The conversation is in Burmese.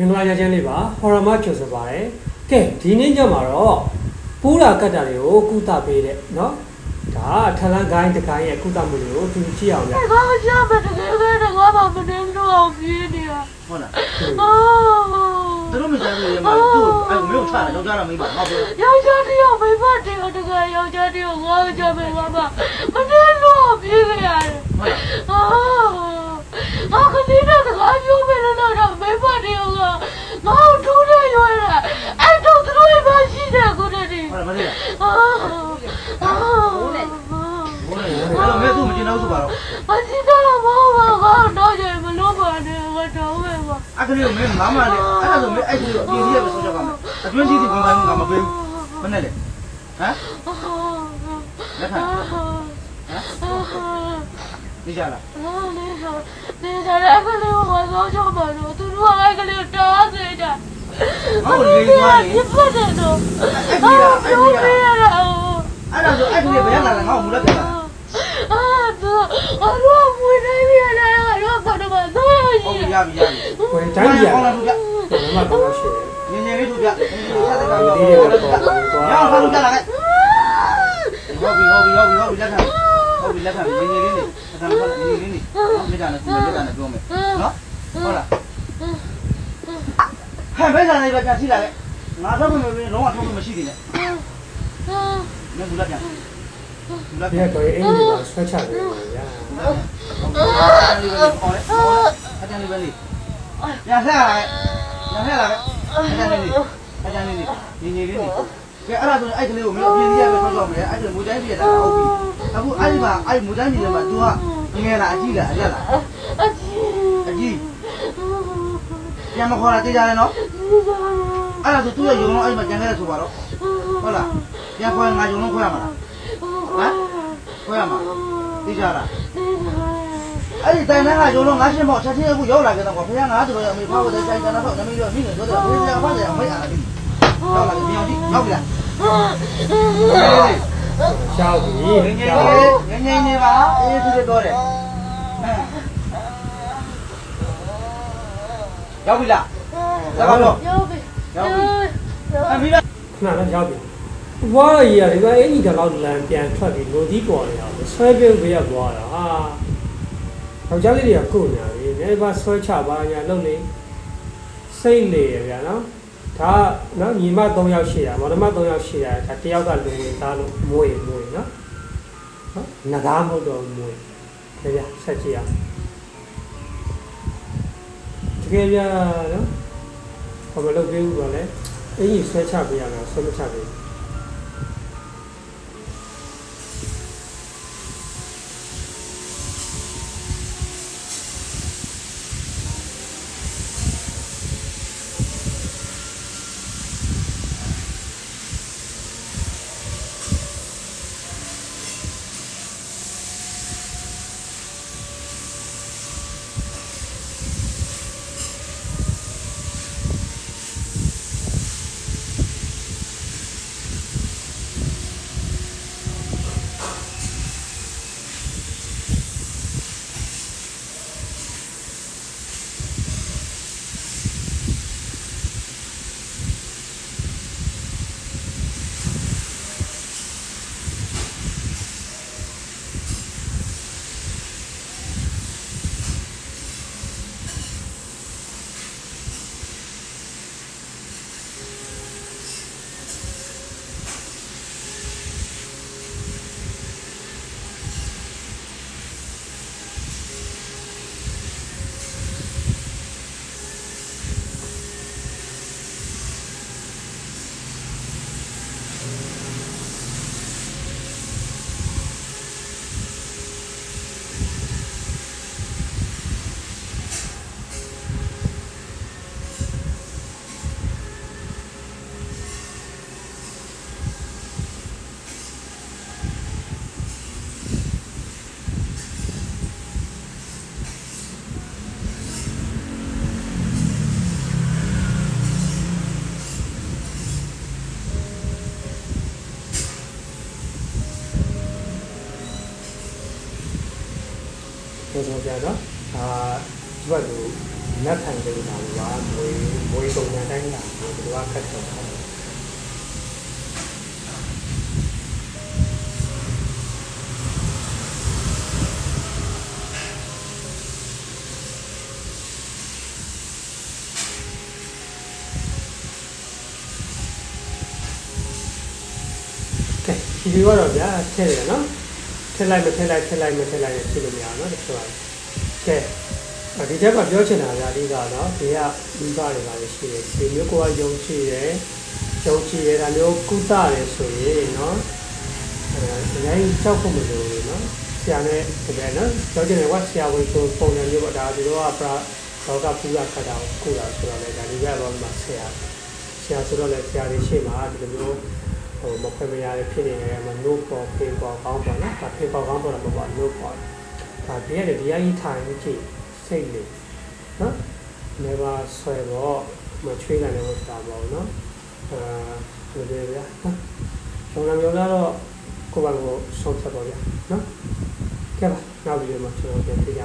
မင်္ဂလာညချမ်းလေးပါဟော်ရမကျော်စပါတယ်ကဲဒီနေ့ညမှာတော့ပူရာကတ်တာတွေကိုကုသပေးတဲ့เนาะဒါထလန်ဂိုင်းတကိုင်းရဲ့ကုသမှုတွေကိုသူကြည့်အောင်ဗျာဘာလို့ကြောက်မတကယ်ပဲငါမမနေတော့အောင်ပြင်းနေရဟုတ်လားသူတို့မကြောက်ဘူးလေမသူအဲမင်းတို့ထားတယ်ယောက်ျားတော့မင်းပါငါပြောယောက်ျားတယောက်မိဘတယောက်တကယ်ယောက်ျားတယောက်ငါကြောက်မယ်ငါမမနေတော့ မလေးလားအာအာဘိုးနဲ့ဘိုးနဲ့ဘိုးနဲ့မဲသူမကျင်တော့ဆိုပါတော့အစီတော့မဟုတ်ပါဘူးတော့ရမလို့ပါနဲ့ကတော့ပဲပါအဲ့ကလေးကိုမဲမမလေးအဲ့ဒါဆိုမဲအဲ့ကလေးကိုအပြင်ကြီးရပဲဆိုကြပါမယ်အတွင်းကြီးဒီဝန်တိုင်းကမပေးဘူးမနဲ့လေဟမ်လက်ခံဟမ်နေကြလားနေကြနေကြတယ်အဲ့ကလေးကိုမစောချောပါတော့သူတို့အဲ့ကလေးကို ဟိုလေးသွားနေပြတ်တယ်တော့အာတော့ပြရတာအဲ့ဒါဆိုအဲ့ဒီဘယ်မှာလဲငါ့ကိုမူလက်ပြတာအာတော့အရောမွေးနေပြီလားတော့ဘာတော့မသွားရဘူးဟုတ်ပြီရပြီရပြီဘယ်တိုင်းပြရလဲဘယ်မှာကောင်းရှိလဲညင်ညင်လေးတို့ပြညင်ညင်လေးဆက်တက်ပါဦးဟုတ်ပြီဟုတ်ပြီဟုတ်ပြီလက်ခံဟုတ်ပြီလက်ခံညင်ညင်လေးနေအသာမဟုတ်ညင်ညင်လေးနေဟုတ်မိတာလည်းသူ့လက်ခံနဲ့ပြောမယ်နော်ဟုတ်လား ဟဲ့ဘယ်စားနေပဲပြန်စီလာခဲ့ငါတော့မမေလုံးဝထုံးလို့မရှိသေးနဲ့မင်းဘူးလက်ပြန်ဘူးလက်ဒီပြန်ကတော့အင်ဂျင်ကဆွဲချတယ်ဗျာအကြံလေးပဲလေပြန်ဆက်လာခဲ့ပြန်ဆက်လာခဲ့အကြံလေးအကြံလေးညင်ညင်လေးနေကဲအဲ့ဒါဆိုအဲ့ကလေးကိုမင်းအပြင်းကြီးရပဲပြောကြမယ်အဲ့ဒါမူတိုင်းပြရတာဟုတ်ပြီအခုအဲ့ဒီမှာအဲ့မူတိုင်းပြရမှာ तू ကငယ်လားအကြီးလားအရက်လားအကြီးပြန်မခေါ်တာသိကြတယ်နော် အဲ့ဒါဆိုသူ့ရဲ့ယုံလုံးအဲ့မှာကျန်ခဲ့တယ်ဆိုပါတော့ဟုတ်လားပြန်ခေါ်ရင်ငါယုံလုံးခေါ်ရမှာလားဟမ်ခေါ်ရမှာသိကြလားအဲ့ဒီတိုင်တန်းကယုံလုံးငါရှင်းပေါ့ချက်ချင်းအခုရောက်လာကြတော့ကွာဖေကငါတို့ရောအမေဖောက်တဲ့တိုင်တန်းတော့နမီးရောမိနေဆိုတော့ဖေကဖောက်တယ်မိတ်အားပြီရောက်လာပြီမြောင်ကြီးရောက်ပြီလားရှောက်ပြီငငယ်ရှောက်လေးငငယ်နေပါအေးသူတို့တော့တယ်ရောက်ပြီလား ရောက်တော့ရောက်ပြီအမေလားခဏတော့ရောက်ပြီဘွားကြီးကဒီကအင်ဂျင်ကတော့လမ်းပြန်ထွက်ပြီးလိုဒီပေါ်နေတာဆွဲပြုတ်ပြရသွားတာဟာယောက်ျားလေးတွေကကိုညာပြီနေပါဆွဲချပါညာလုပ်နေစိတ်လေရဗျာနော်ဒါနော်ညီမ3ယောက်ရှိတာမော်ဒမ3ယောက်ရှိတာဒါတယောက်ကလူဝင်သားလို့မွေးမွေးနော်နော်ငကားမဟုတ်တော့မွေးကြဗျာဆက်ကြည့်အောင်တကယ်ဗျာနော် ဘာမလုပ်သေးဘူးတော့လေအင်ကြီးဆွဲချပေးရမှာဆွဲမချပေးဘူး ဆိုဆိုပြတော့အာဒီဘက်ကိုလက်ခံကြတာကမွေမွေပုံစံတိုင်းလာဒီလိုကခက်တော့တယ်ကဲဒီလိုတော့ဗျာထည့်ရနော် ထည့်လိုက်မထည့်လိုက်ထည့်လိုက်မထည့်လိုက်နဲ့ဖြစ်လို့မရအောင်နော်တချို့ကကဲဒီချက်ကပြောချင်တာဗျာဒီကတော့ဒီကမိဘတွေပါလေရှိတယ်ဒီမျိုးကိုကယုံကြည်တယ်ယုံကြည်ရတာမျိုးကုသတယ်ဆိုရင်နော်အဲဒီတိုင်းကြောက်ဖို့မလိုဘူးနော်ဆရာနဲ့တကယ်နော်ပြောချင်တယ်ကဆရာဝန်ဆိုပုံစံမျိုးပေါ့ဒါဒီတော့ကပရာတော့ကပူရခတ်တာကိုကုတာဆိုတော့လေဒါဒီကတော့မှဆရာဆရာဆိုတော့လေဆရာတွေရှေ့မှာဒီလိုမျိုး ဟိုမဖွင့်မရတဲ့ဖြစ်နေတယ်မှာ no ပေါ်ဖေးပေါ်ကောင်းပေါ်နော်ဒါဖေးပေါ်ကောင်းပေါ်တော့မပေါ့ no ပေါ်ဒါပြရတယ်ဒီအရင်ထိုင်ကြည့်စိတ်လေးနော်နေပါဆွဲတော့မချွေးနိုင်တော့တာပေါ့နော်အာဒီလိုဗျာနော်ကျွန်တော်မျိုးတော့ကိုယ့်ဘာကိုဆုံးဖြတ်ပါဗျာနော်ကဲပါနောက်ဗီဒီယိုမှာကျွန်တော်ပြန်ပြကြ